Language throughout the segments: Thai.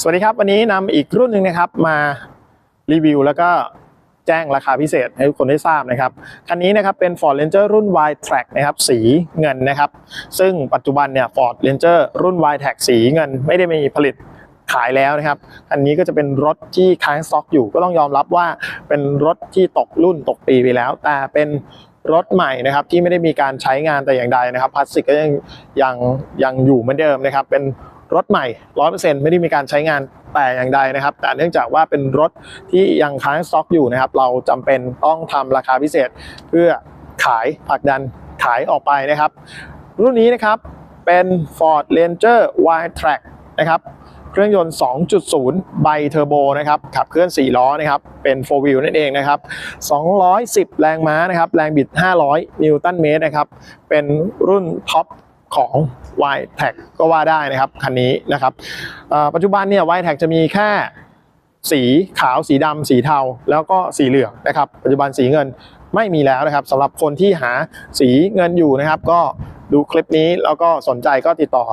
สวัสดีครับ วันนี้นำอีกรุ่นหนึ่งนะครับมารีวิวแล้วก็แจ้งราคาพิเศษให้ทุกคนได้ทราบนะครับ คันนี้นะครับเป็น Ford Ranger รุ่น Y Track นะครับสีเงินนะครับ ซึ่งปัจจุบันเนี่ย Ford Ranger รุ่น Y Track สีเงิน ไม่ได้มีผลิตขายแล้วนะครับ อันนี้ก็จะเป็นรถที่ค้างสต็อกอยู่ ก็ต้องยอมรับว่าเป็นรถที่ตกรุ่นตกปีไปแล้ว แต่เป็นรถใหม่นะครับที่ไม่ได้มีการใช้งานแต่อย่างใดนะครับพลาสติกก็ยังยังยังอยู่เหมือนเดิมนะครับเป็น รถใหม่100%ไม่ได้มีการใช้งานแต่อย่างใดนะครับ แต่เนื่องจากว่าเป็นรถที่ยังค้างสต็อกอยู่นะครับ เราจำเป็นต้องทำราคาพิเศษ เพื่อขายผลักดันขายออกไปนะครับ รุ่นนี้นะครับเป็น Ford Ranger Y Track นะครับเครื่องยนต์ 2.0 ไบเทอร์โบนะครับขับเคลื่อน 4 ล้อนะครับเป็น 4 wheel นั่นเองนะครับ 210 แรงม้านะครับแรงบิด 500 นิวตันเมตรนะครับเป็นรุ่นท็อป ของ y t a c ก็ว่าได้นะครับคันนี้นะครับปัจจุบันเนี่ย y t a c จะมีแค่สีขาวสีดำสีเทา แล้วก็สีเหลืองนะครับ ปัจจุบันสีเงินไม่มีแล้วนะครับสำหรับคนที่หาสีเงินอยู่นะครับ ก็ดูคลิปนี้แล้วก็สนใจก็ติดต่อ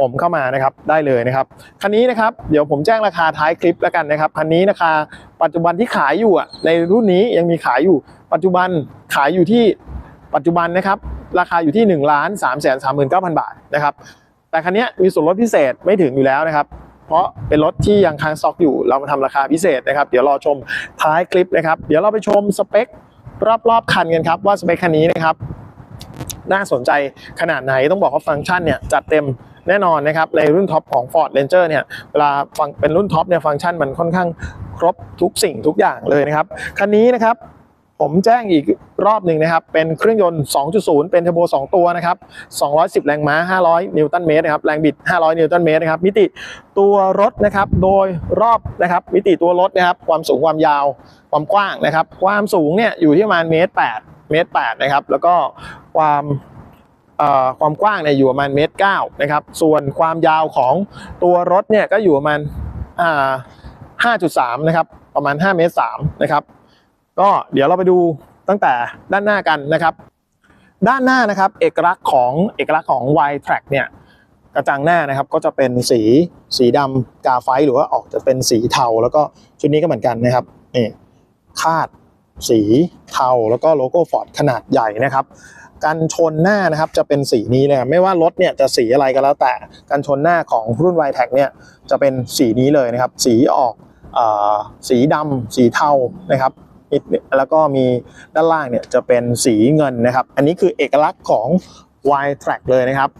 ผมเข้ามานะครับได้เลยนะครับคันนี้นะครับเดี๋ยวผมแจ้งราคาท้ายคลิปแล้วกันนะครับคันนี้ราคาปัจจุบันที่ขายอยู่อะในรุ่นนี้ยังมีขายอยู่ ปัจจุบันขายอยู่ที่ ปัจจุบันนะครับราคาอยู่ที่1นึ่งล้านสามแสนสามหมื่นเก้าพันบาทนะครับแต่คันนี้มีส่วนลดพิเศษไม่ถึงอยู่แล้วนะครับ เพราะเป็นรถที่ยังค้างสต็อกอยู่เรามาทำราคาพิเศษนะครับ เดี๋ยวรอชมท้ายคลิปนะครับ เดี๋ยวเราไปชมสเปครอบๆคันกันครับว่าสเปคคันนี้นะครับน่าสนใจขนาดไหนต้องบอกว่าฟังก์ชันเนี่ยจัดเต็มแน่นอนนะครับในรุ่นท็อปของ Ford Ranger เนี่ยเวลาฟังเป็นรุ่นท็อปเนี่ยฟังก์ชันมันค่อนข้างครบทุกสิ่งทุกอย่างเลยนะครับ คันนี้นะครับ ผมแจ้งอีกรอบหนึ่งนะครับ เป็นเครื่องยนต์ 2.0 เป็นเทอร์โบ 2 ตัวนะครับ 210 แรงม้า 500 นิวตันเมตรนะครับ แรงบิด 500 นิวตันเมตรนะครับ มิติตัวรถนะครับ โดยรอบนะครับ มิติตัวรถนะครับ ความสูง ความยาว ความกว้างนะครับ ความสูงเนี่ยอยู่ที่ประมาณเมตร8เมตร8นะครับ แล้วก็ความความกว้างเนี่ยอยู่ประมาณเมตร9นะครับ ส่วนความยาวของตัวรถเนี่ยก็อยู่ประมาณ5.3 นะครับ ประมาณ 5 เมตร3นะครับ ก็เดี๋ยวเราไปดูตั้งแต่ด้านหน้ากันนะครับ ด้านหน้านะครับเอกลักษณ์ของเอกลักษณ์ของ Y Track เนี่ยกระจังหน้านะครับก็จะเป็นสีสีดำกาไฟหรือว่าออกจะเป็นสีเทา แล้วก็ชุดนี้ก็เหมือนกันนะครับนี่คาดสีเทาแล้วก็โลโก้ฟอร์ดขนาดใหญ่นะครับกันชนหน้านะครับจะเป็นสีนี้เลยไม่ว่ารถเนี่ยจะสีอะไรก็แล้วแต่กันชนหน้าของรุ่น Y Track เนี่ยจะเป็นสีนี้เลยนะครับ สีออกอสีดำสีเทานะครับ แล้วก็มีด้านล่างเนี่ยจะเป็นสีเงินนะครับ อันนี้คือเอกลักษณ์ของ Y Track เลยนะครับ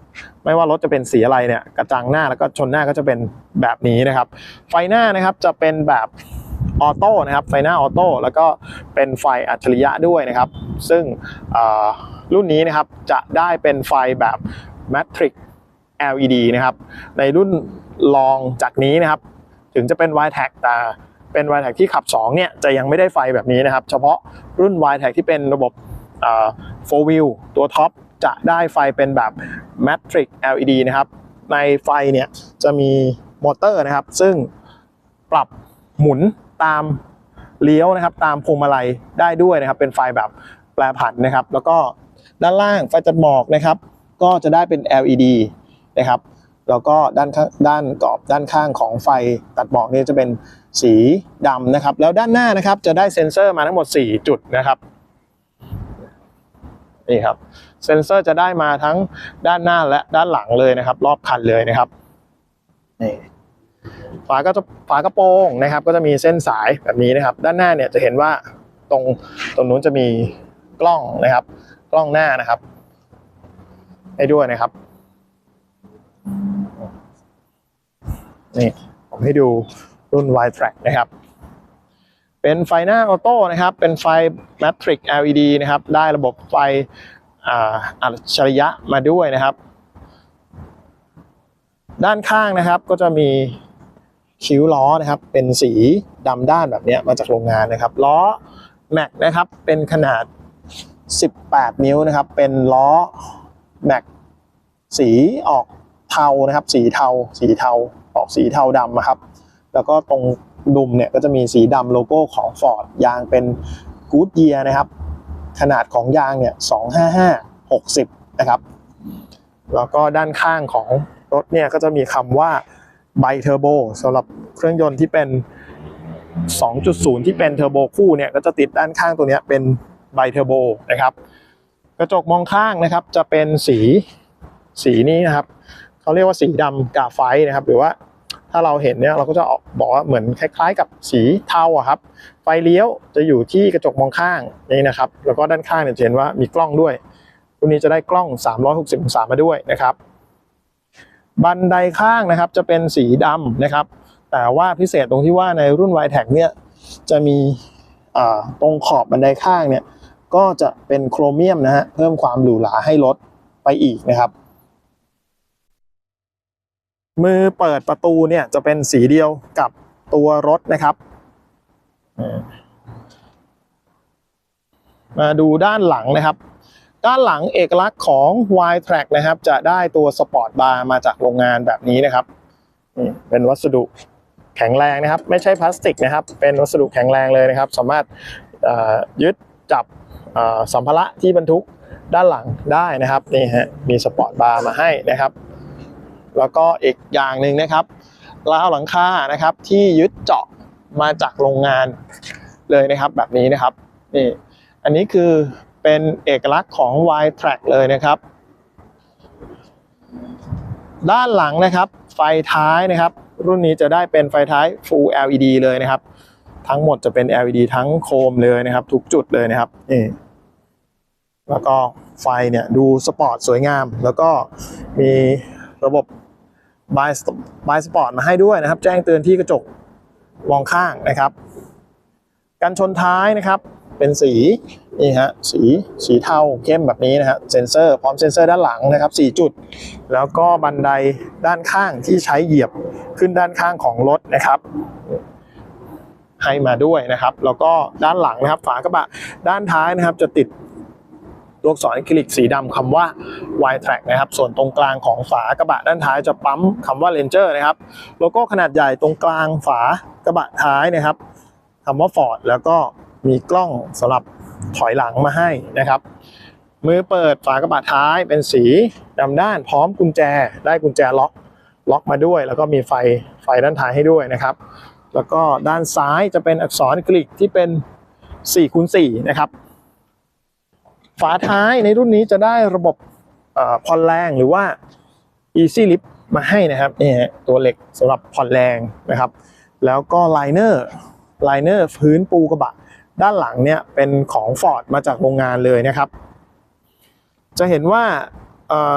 ไม่ว่ารถจะเป็นสีอะไรเนี่ยกระจังหน้าแล้วก็ชนหน้าก็จะเป็นแบบนี้นะครับ ไฟหน้านะครับจะเป็นแบบออโต้นะครับไฟหน้าออโต้แล้วก็เป็นไฟอัจฉริยะด้วยนะครับ ซึ่งรุ่นนี้นะครับจะได้เป็นไฟแบบ Matrix LED นะครับ ในรุ่นรองจากนี้นะครับ ถึงจะเป็น Y Track แต่ เป็น Y Track ที่ขับ 2 เนี่ยจะยังไม่ได้ไฟแบบนี้นะครับ เฉพาะรุ่น Y Track ที่เป็นระบบเอ่อ4 wheel ตัวท็อปจะได้ไฟเป็นแบบ Matrix LED นะครับ ในไฟเนี่ยจะมีมอเตอร์นะครับ ซึ่งปรับหมุนตามเลี้ยวนะครับ ตามพวงมาลัยได้ด้วยนะครับ เป็นไฟแบบแปรผันนะครับ แล้วก็ด้านล่างไฟจัดหมอกนะครับ ก็จะได้เป็น LED นะครับ แล้วก็ด้านข้างด้านกรอบด้านข้างของไฟตัดหมอกนี่จะเป็น สีดำนะครับ แล้วด้านหน้านะครับจะได้เซ็นเซอร์มาทั้งหมด 4 จุดนะครับนี่ครับเซ็นเซอร์จะได้มาทั้งด้านหน้าและด้านหลังเลยนะครับ รอบคันเลยนะครับนี่ฝาก็จะฝากระโปรงนะครับ ก็จะมีเส้นสายแบบนี้นะครับ ด้านหน้าเนี่ยจะเห็นว่าตรงตรงนู้นจะมีกล้องนะครับ กล้องหน้านะครับให้ด้วยนะครับนี่ผมให้ดู รุ่น Y Track นะครับ เป็นไฟหน้าออโต้นะครับ เป็นไฟ Matrix LED นะครับ ได้ระบบไฟอัจฉริยะมาด้วยนะครับ ด้านข้างนะครับก็จะมีคิ้วล้อนะครับ เป็นสีดำด้านแบบนี้มาจากโรงงานนะครับ ล้อแม็กนะครับ เป็นขนาด 18 นิ้วนะครับ เป็นล้อแม็กสีออกเทานะครับ สีเทา สีเทา ออกสีเทาดำนะครับ แล้วก็ตรงดุมเนี่ยก็จะมีสีดำโลโก้ของ Ford ยางเป็น Good Year นะครับ ขนาดของยางเนี่ย 255 60 นะครับ แล้วก็ด้านข้างของรถเนี่ยก็จะมีคำว่าไบเทอร์โบสำหรับเครื่องยนต์ที่เป็น 2.0 ที่เป็นเทอร์โบคู่เนี่ยก็จะติดด้านข้างตัวนี้เป็นไบเทอร์โบนะครับ กระจกมองข้างนะครับจะเป็นสีสีนี้นะครับ เขาเรียกว่าสีดำกาไฟนะครับ หรือว่า ถ้าเราเห็นเนี่ยเราก็จะออกบอกว่าเหมือนคล้าย ๆ กับสีเทาอะครับ ไฟเลี้ยวจะอยู่ที่กระจกมองข้างนี่นะครับ แล้วก็ด้านข้างเนี่ยจะเห็นว่ามีกล้องด้วยรุ่นนี้จะได้กล้อง 360องศามาด้วยนะครับ บันไดข้างนะครับจะเป็นสีดำนะครับ แต่ว่าพิเศษตรงที่ว่าในรุ่น y t e c เนี่ยจะมีตรงขอบบันไดข้างเนี่ยก็จะเป็นโครเมียมนะฮะเพิ่มความหรูหราให้รถไปอีกนะครับ มือเปิดประตูเนี่ยจะเป็นสีเดียวกับตัวรถนะครับ มาดูด้านหลังนะครับ ด้านหลังเอกลักษณ์ของ y t r a c นะครับ จะได้ตัวสปอร์ตบาร์มาจากโรงงานแบบนี้นะครับเป็นวัสดุแข็งแรงนะครับ ไม่ใช่พลาสติกนะครับ เป็นวัสดุแข็งแรงเลยนะครับ สามารถยึดจับสัมภาระที่บรรทุกด้านหลังได้นะครับนี่ฮะมีสปอร์ตบาร์มาให้นะครับ แล้วก็อีกอย่างหนึ่งนะครับราวหลังคานะครับ ที่ยึดเจาะมาจากโรงงานเลยนะครับแบบนี้นะครับนี่อันนี้คือเป็นเอกลักษณ์ของ y t r a c เลยนะครับ ด้านหลังนะครับ ไฟท้ายนะครับ รุ่นนี้จะได้เป็นไฟท้าย Full LED เลยนะครับ ทั้งหมดจะเป็น LED ทั้งโคมเลยนะครับ ทุกจุดเลยนะครับนี่แล้วก็ไฟเนี่ยดูสปอร์ตสวยงาม แล้วก็มีระบบ บายบายสปอร์ตมาให้ด้วยนะครับ แจ้งเตือนที่กระจกมองข้างนะครับกันชนท้ายนะครับ เป็นสีนี่ฮะสีสีเทาเข้มแบบนี้นะฮะเซนเซอร์พร้อมเซนเซอร์ด้านหลังนะครับ 4 จุด แล้วก็บันไดด้านข้างที่ใช้เหยียบขึ้นด้านข้างของรถนะครับให้มาด้วยนะครับ แล้วก็ด้านหลังนะครับ ฝากระบะด้านท้ายนะครับจะติด ตัวอักษรอะคริลิกสีดำคำว่า y t r a c นะครับ ส่วนตรงกลางของฝากระบะด้านท้ายจะปั๊มคำว่า Ranger นะครับ โลโก้ขนาดใหญ่ตรงกลางฝากระบะท้ายนะครับคำว่า Ford แล้วก็มีกล้องสำหรับถอยหลังมาให้นะครับ มือเปิดฝากระบะท้ายเป็นสีดำด้านพร้อมกุญแจ ได้กุญแจล็อกล็อกมาด้วย แล้วก็มีไฟไฟด้านท้ายให้ด้วยนะครับ แล้วก็ด้านซ้ายจะเป็นอักษรกรีกที่เป็น4คูณ4นะครับ ฝาท้ายในรุ่นนี้จะได้ระบบผ่อนแรงหรือว่า Easy Lift มาให้นะครับนี่ฮะตัวเหล็กสำหรับผ่อนแรงนะครับ แล้วก็ไลเนอร์ไลเนอร์พื้นปูกระบะ ด้านหลังเนี่ยเป็นของ Ford มาจากโรงงานเลยนะครับ จะเห็นว่า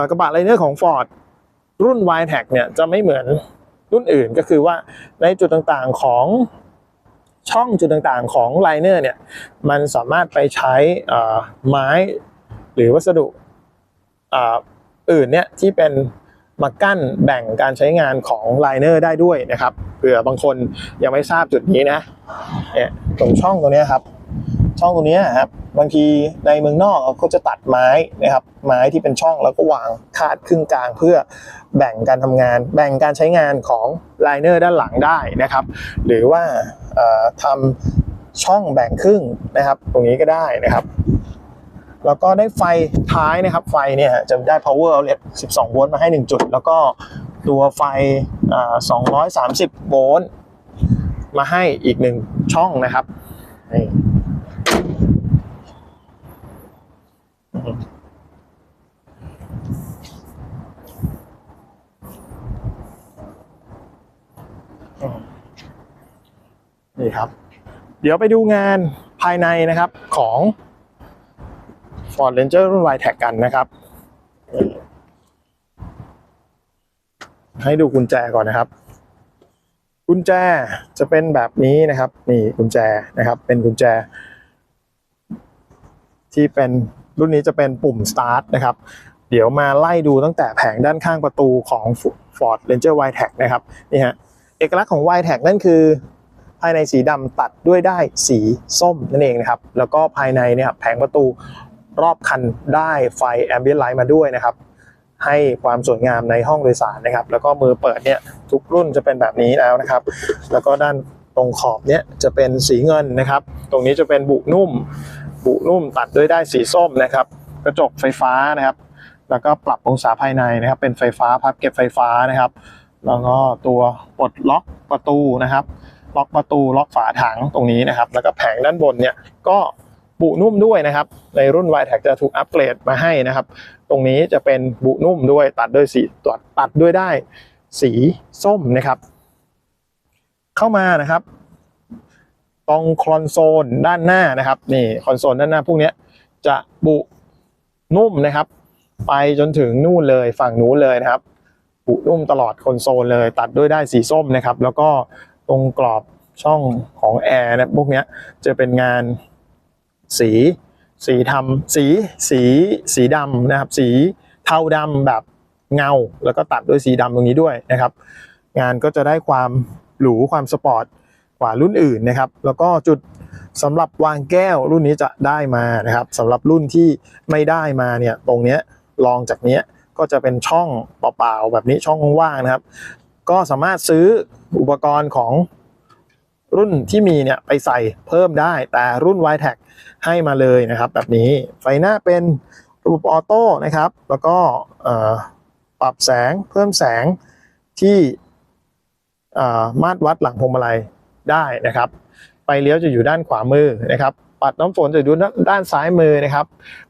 กระบะไลเนอร์ของ Ford รุ่น y t e c เนี่ยจะไม่เหมือนรุ่นอื่นก็คือว่าในจุดต่างๆของ ช่องจุดต่างๆของไลเนอร์เนี่ยมันสามารถไปใช้ไม้หรือวัสดุอื่นเนี่ยที่เป็นมากั้นแบ่งการใช้งานของไลเนอร์ได้ด้วยนะครับเผื่อบางคนยังไม่ทราบจุดนี้นะเนี่ยตรงช่องตรงนี้ครับ ช่องตรงนี้ครับบางทีในเมืองนอกเขาจะตัดไม้นะครับไม้ที่เป็นช่องแล้วก็วางคาดครึ่งกลางเพื่อแบ่งการทำงาน แบ่งการใช้งานของไลเนอร์ด้านหลังได้นะครับ หรือว่า ทำช่องแบ่งครึ่งนะครับ ตรงนี้ก็ได้นะครับแล้วก็ได้ไฟท้ายนะครับ ไฟเนี่ยจะได้ power outlet 12 โวลต์มาให้ 1 จุด แล้วก็ตัวไฟ 230 โวลต์มาให้อีกหนึ่งช่องนะครับนี่ นี่ครับ เดี๋ยวไปดูงานภายในนะครับของ Ford Ranger รุ่น y t e c กันนะครับ ให้ดูกุญแจก่อนนะครับ กุญแจจะเป็นแบบนี้นะครับ นี่กุญแจนะครับ เป็นกุญแจ ที่เป็นรุ่นนี้จะเป็นปุ่ม start นะครับ เดี๋ยวมาไล่ดูตั้งแต่แผงด้านข้างประตูของ Ford Ranger y t e c นะครับ นี่ฮะเอกลักษณ์ของ y t e c นั่นคือ ภายในสีดำตัดด้วยได้สีส้มนั่นเองนะครับ แล้วก็ภายในเนี่ยแผงประตูรอบคันได้ไฟแอมเบียนไลท์มาด้วยนะครับให้ความสวยงามในห้องโดยสารนะครับ แล้วก็มือเปิดเนี่ยทุกรุ่นจะเป็นแบบนี้แล้วนะครับ แล้วก็ด้านตรงขอบเนี่ยจะเป็นสีเงินนะครับ ตรงนี้จะเป็นบุนุ่ม บุนุ่มตัดด้วยได้สีส้มนะครับ กระจกไฟฟ้านะครับ แล้วก็ปรับองศาภายในนะครับ เป็นไฟฟ้าพับเก็บไฟฟ้านะครับ แล้วก็ตัวปลดล็อกประตูนะครับ ล็อกประตูล็อกฝาถังตรงนี้นะครับ แล้วก็แผงด้านบนเนี่ยก็บุนุ่มด้วยนะครับ ในรุ่น y t e c จะถูกอัปเกรดมาให้นะครับ ตรงนี้จะเป็นบุนุ่มด้วยตัดด้วยสีตัดตัดด้วยได้สีส้มนะครับ เข้ามานะครับ ตรงคอนโซลด้านหน้านะครับนี่คอนโซลด้านหน้าพวกนี้จะบุนุ่มนะครับ ไปจนถึงนู่นเลยฝั่งนู้นเลยนะครับบุนุ่มตลอดคอนโซลเลย ตัดด้วยได้สีส้มนะครับ แล้วก็ ตรงกรอบช่องของแอร์นะพวกเนี้ยจะเป็นงานสี สีทำสีสีสีดำนะครับ สีเทาดำแบบเงา แล้วก็ตัดด้วยสีดำตรงนี้ด้วยนะครับ งานก็จะได้ความหรูความสปอร์ตกว่ารุ่นอื่นนะครับ แล้วก็จุดสำหรับวางแก้วรุ่นนี้จะได้มานะครับสำหรับรุ่นที่ไม่ได้มาเนี่ยตรงเนี้ยลองจากเนี้ยก็จะเป็นช่องเปล่าๆแบบนี้ช่องว่างนะครับ ก็สามารถซื้ออุปกรณ์ของรุ่นที่มีเนี่ยไปใส่เพิ่มได้ แต่รุ่น y t e c ให้มาเลยนะครับ แบบนี้ไฟหน้าเป็นระบบออโต้นะครับ แล้วก็ปรับแสงเพิ่มแสงที่มาตรวัดหลังพวงมาลัยได้นะครับ ไฟเลี้ยวจะอยู่ด้านขวามือนะครับ ปัดน้ำฝนจะอยู่ด้านซ้ายมือนะครับ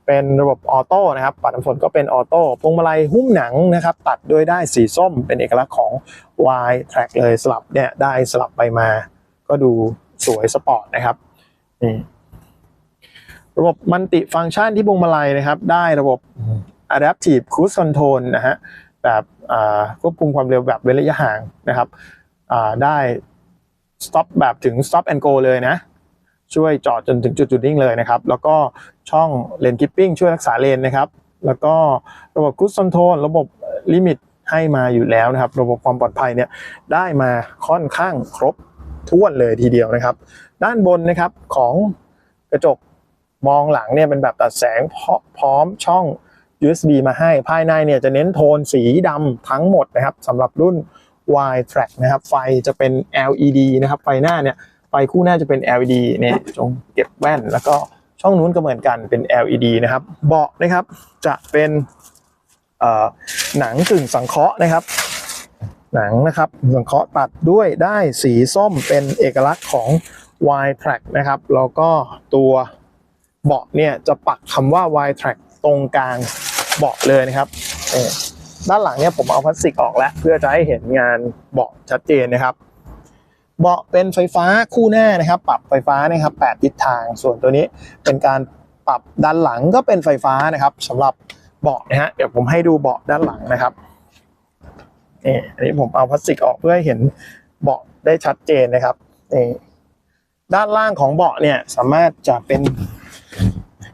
เป็นระบบออโต้นะครับปัดน้ำฝนก็เป็นออโต้พวงมาลัยหุ้มหนังนะครับ ตัดด้วยได้สีส้ม เป็นเอกลักษณ์ของ Y Track เลยสลับเนี่ยได้สลับไปมา ก็ดูสวยสปอร์ตนะครับระบบมัลติฟังก์ชันที่พวงมาลัยนะครับ ได้ระบบ Adaptive Cruise Control นะฮะแบบควบคุมความเร็วแบบเว้นระยะห่างนะครับได้ stop แบบถึง stop and go เลยนะ ช่วยจอดจนถึงจุดจุดนิ่งเลยนะครับ แล้วก็ช่องเลน keeping ช่วยรักษาเลนนะครับ แล้วก็ระบบ cruise control ระบบลิมิตให้มาอยู่แล้วนะครับ ระบบความปลอดภัยเนี่ยได้มาค่อนข้างครบถ้วนเลยทีเดียวนะครับ ด้านบนนะครับของกระจกมองหลังเนี่ยเป็นแบบตัดแสงพร้อมช่อง USB มาให้ภายในเนี่ยจะเน้นโทนสีดำทั้งหมดนะครับสำหรับรุ่น Y Track นะครับ ไฟจะเป็น LED นะครับ ไฟหน้าเนี่ย ไฟคู่หน้าจะเป็น LED เนี่ยจงเก็บแว่น แล้วก็ช่องนู้นก็เหมือนกันเป็น LED นะครับ เบาะนะครับจะเป็นหนังกึ่งสังเคราะห์นะครับ หนังนะครับสังเคราะห์ตัดด้วยได้สีส้มเป็นเอกลักษณ์ของ Y Track นะครับ แล้วก็ตัวเบาะเนี่ยจะปักคำว่า Y Track ตรงกลางเบาะเลยนะครับด้านหลังเนี่ยผมเอาพลาสติกออกแล้ว เพื่อจะให้เห็นงานเบาะชัดเจนนะครับ เบาะเป็นไฟฟ้าคู่หน้านะครับ ปรับไฟฟ้านะครับ8ทิศทาง ส่วนตัวนี้เป็นการปรับด้านหลังก็เป็นไฟฟ้านะครับสำหรับเบาะนะฮะเดี๋ยวผมให้ดูเบาะด้านหลังนะครับนี่อันนี้ผมเอาพลาสติกออกเพื่อให้เห็นเบาะได้ชัดเจนนะครับนี่ด้านล่างของเบาะเนี่ยสามารถจะเป็น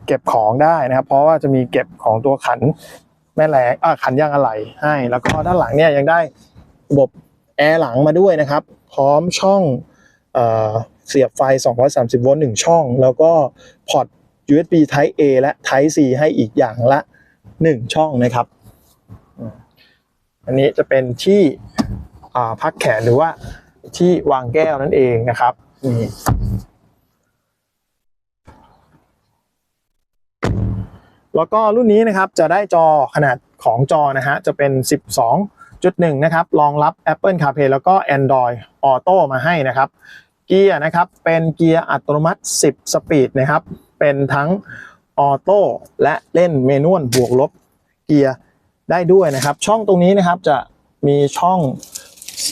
เก็บของได้นะครับ เพราะว่าจะมีเก็บของตัวขันแม่แรงอ่าขันยางอะไหล่ให้ แล้วก็ด้านหลังเนี่ยยังได้ระบบแอร์หลังมาด้วยนะครับ พร้อมช่องเอ่อเสียบไฟ 230 โวลต์1ช่อง แล้วก็พอร์ต USB Type A และ Type C ให้อีกอย่างละ 1 ช่องนะครับ อันนี้จะเป็นที่พักแขนหรือว่าที่วางแก้วนั่นเองนะครับนี่แล้วก็รุ่นนี้นะครับจะได้จอขนาดของจอนะฮะจะเป็น 12.1นะครับ รองรับ Apple CarPlay แล้วก็ Android Auto มาให้นะครับ เกียร์นะครับ เป็นเกียร์อัตโนมัติ 10 สปีดนะครับ เป็นทั้งออโต้และเล่นเมนวลบวกลบเกียร์ได้ด้วยนะครับ ช่องตรงนี้นะครับจะมีช่อง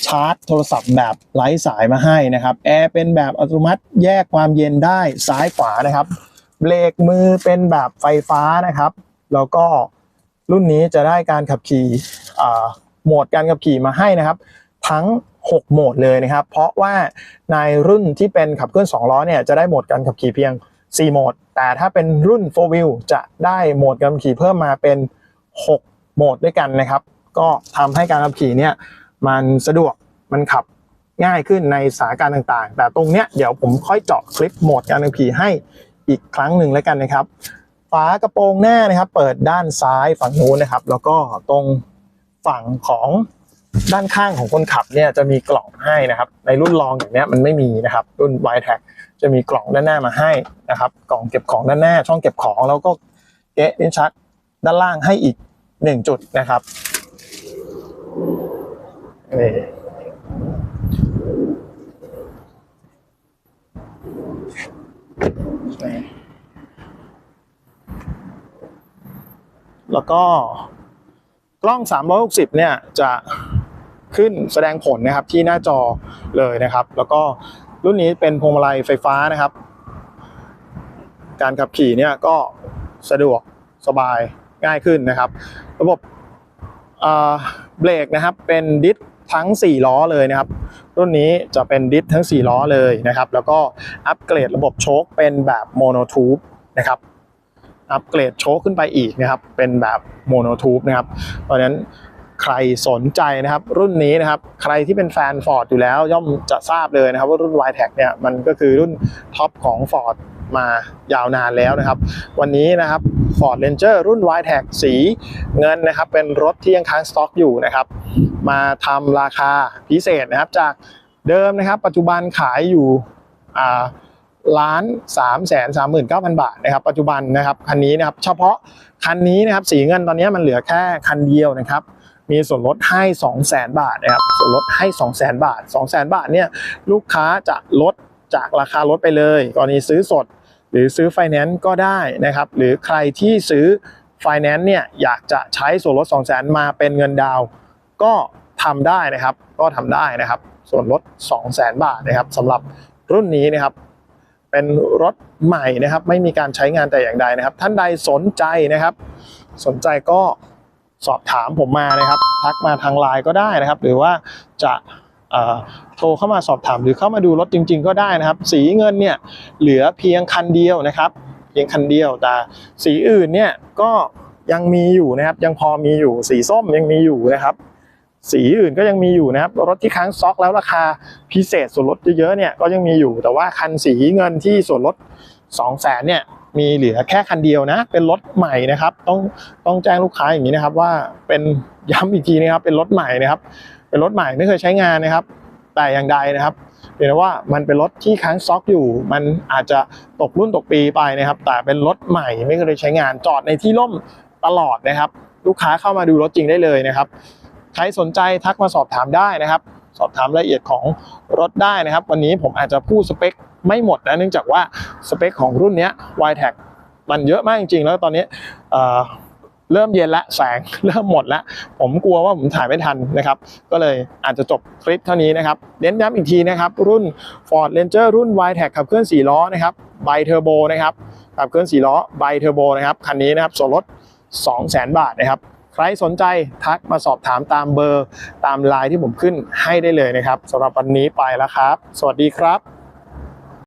ชาร์จโทรศัพท์แบบไร้สายมาให้นะครับ แอร์เป็นแบบอัตโนมัติแยกความเย็นได้ซ้ายขวานะครับ เบรกมือเป็นแบบไฟฟ้านะครับ แล้วก็รุ่นนี้จะได้การขับขี่ โหมดการขับขี่มาให้นะครับ ทั้ง 6 โหมดเลยนะครับ เพราะว่าในรุ่นที่เป็นขับเคลื่อน2ล้อเนี่ยจะได้โหมดการขับขี่เพียง 4 โหมด แต่ถ้าเป็นรุ่น 4 wheel จะได้โหมดการขับขี่เพิ่มมาเป็น 6 โหมดด้วยกันนะครับ ก็ทำให้การขับขี่เนี่ยมันสะดวกมันขับง่ายขึ้นในสถานการณ์ต่างๆ แต่ตรงเนี้ยเดี๋ยวผมค่อยเจาะคลิปโหมดการขับขี่ให้อีกครั้งหนึ่งแล้วกันนะครับ ฝากระโปรงหน้านะครับ เปิดด้านซ้ายฝั่งนู้นนะครับ แล้วก็ตรง ฝั่งของด้านข้างของคนขับเนี่ยจะมีกล่องให้นะครับ ในรุ่นรองอย่างเนี้ยมันไม่มีนะครับ รุ่น y t a c จะมีกล่องด้านหน้ามาให้นะครับ กล่องเก็บของด้านหน้า ช่องเก็บของแล้วก็เกะลิ้นชักด้านล่างให้อีกหนึ่งจุดนะครับนี่แล้วก็ ล้อง 360 เนี่ยจะขึ้นแสดงผลนะครับที่หน้าจอเลยนะครับ แล้วก็รุ่นนี้เป็นพวงมาลัยไฟฟ้านะครับ การขับขี่เนี่ยก็สะดวกสบายง่ายขึ้นนะครับ ระบบเบรกนะครับเป็นดิสทั้ง 4 ล้อเลยนะครับ รุ่นนี้จะเป็นดิสทั้ง 4 ล้อเลยนะครับ แล้วก็อัปเกรดระบบโชคเป็นแบบโมโนทูบนะครับ อัปเกรดโชคขึ้นไปอีกนะครับ เป็นแบบโมโนทูบนะครับ เพราะฉะนั้นใครสนใจนะครับ รุ่นนี้นะครับ ใครที่เป็นแฟน Ford อยู่แล้ว ย่อมจะทราบเลยนะครับว่ารุ่น y t e c เนี่ยมันก็คือรุ่นท็อปของ Ford มายาวนานแล้วนะครับ วันนี้นะครับ Ford Ranger รุ่น y t e c สีเงินนะครับ เป็นรถที่ยังค้างสต็อกอยู่นะครับ มาทำราคาพิเศษนะครับจากเดิมนะครับ ปัจจุบันขายอยู่อ่า ล้านสามแสนสามหมื่นเก้าพันบาทนะครับปัจจุบันนะครับคันนี้นะครับเฉพาะคันนี้นะครับสีเงินตอนนี้มันเหลือแค่คันเดียวนะครับมีส่วนลดให้ 2 0 0 0 0 0บาทนะครับส่วนลดให้ 2 0 0 0 0 0บาท 2 0 0 0 0 0บาทเนี่ยลูกค้าจะลดจากราคารถไปเลยกรณีซื้อสด หรือซื้อไฟแนนซ์ก็ได้นะครับหรือใครที่ซื้อไฟแนนซ์เนี่ยอยากจะใช้ส่วนลด 2 0 0 0 0 0มาเป็นเงินดาวก็ทำได้นะครับก็ทำได้นะครับ ส่วนลด 2 0 0 0 0 0บาทนะครับสำหรับรุ่นนี้นะครับ เป็นรถใหม่นะครับ ไม่มีการใช้งานแต่อย่างใดนะครับ ท่านใดสนใจนะครับ สนใจก็สอบถามผมมานะครับ ทักมาทางไลน์ก็ได้นะครับ หรือว่าจะโทรเข้ามาสอบถามหรือเข้ามาดูรถจริง ๆ ก็ได้นะครับ สีเงินเนี่ยเหลือเพียงคันเดียวนะครับ เพียงคันเดียวแต่สีอื่นเนี่ยก็ยังมีอยู่นะครับ ยังพอมีอยู่สีส้มยังมีอยู่นะครับ สีอื่นก็ยังมีอยู่นะครับ รถที่ค้างสต็อกแล้วราคาพิเศษส่วนลดเยอะๆเนี่ยก็ยังมีอยู่ แต่ว่าคันสีเงินที่ส่วนลด2 0 0แสนเนี่ยมีเหลือแค่คันเดียวนะ เป็นรถใหม่นะครับ ต้องต้องแจ้งลูกค้าอย่างนี้นะครับ ว่าเป็นย้ำอีกทีนะครับ เป็นรถใหม่นะครับ เป็นรถใหม่ไม่เคยใช้งานนะครับ แต่อย่างใดนะครับเห็นว่ามันเป็นรถที่ค้างสต็อกอยู่ มันอาจจะตกรุ่นตกปีไปนะครับ แต่เป็นรถใหม่ไม่เคยใช้งานจอดในที่ร่มตลอดนะครับ ลูกค้าเข้ามาดูรถจริงได้เลยนะครับ ใครสนใจทักมาสอบถามได้นะครับ สอบถามรายละเอียดของรถได้นะครับ วันนี้ผมอาจจะพูดสเปคไม่หมดนะเนื่องจากว่าสเปคของรุ่นนี้ย y t e c มันเยอะมากจริงๆ แล้วตอนนี้เเริ่มเย็นละแสงเริ่มหมดแล้วผมกลัวว่าผมถ่ายไม่ทันนะครับ ก็เลยอาจจะจบคลิปเท่านี้นะครับเน้นย้ำอีกทีนะครับ รุ่น Ford Ranger รุ่น y t e c ขับเคลื่อน4ล้อนะครับไบเทอร์โบนะครับขับเคลื่อน4ล้อไบเทอร์โบนะครับคันนี้นะครับส่วนลด200,000 บาทนะครับ ใครสนใจทักมาสอบถามตามเบอร์ ตามไลน์ที่ผมขึ้นให้ได้เลยนะครับสำหรับวันนี้ไปแล้วครับ สวัสดีครับ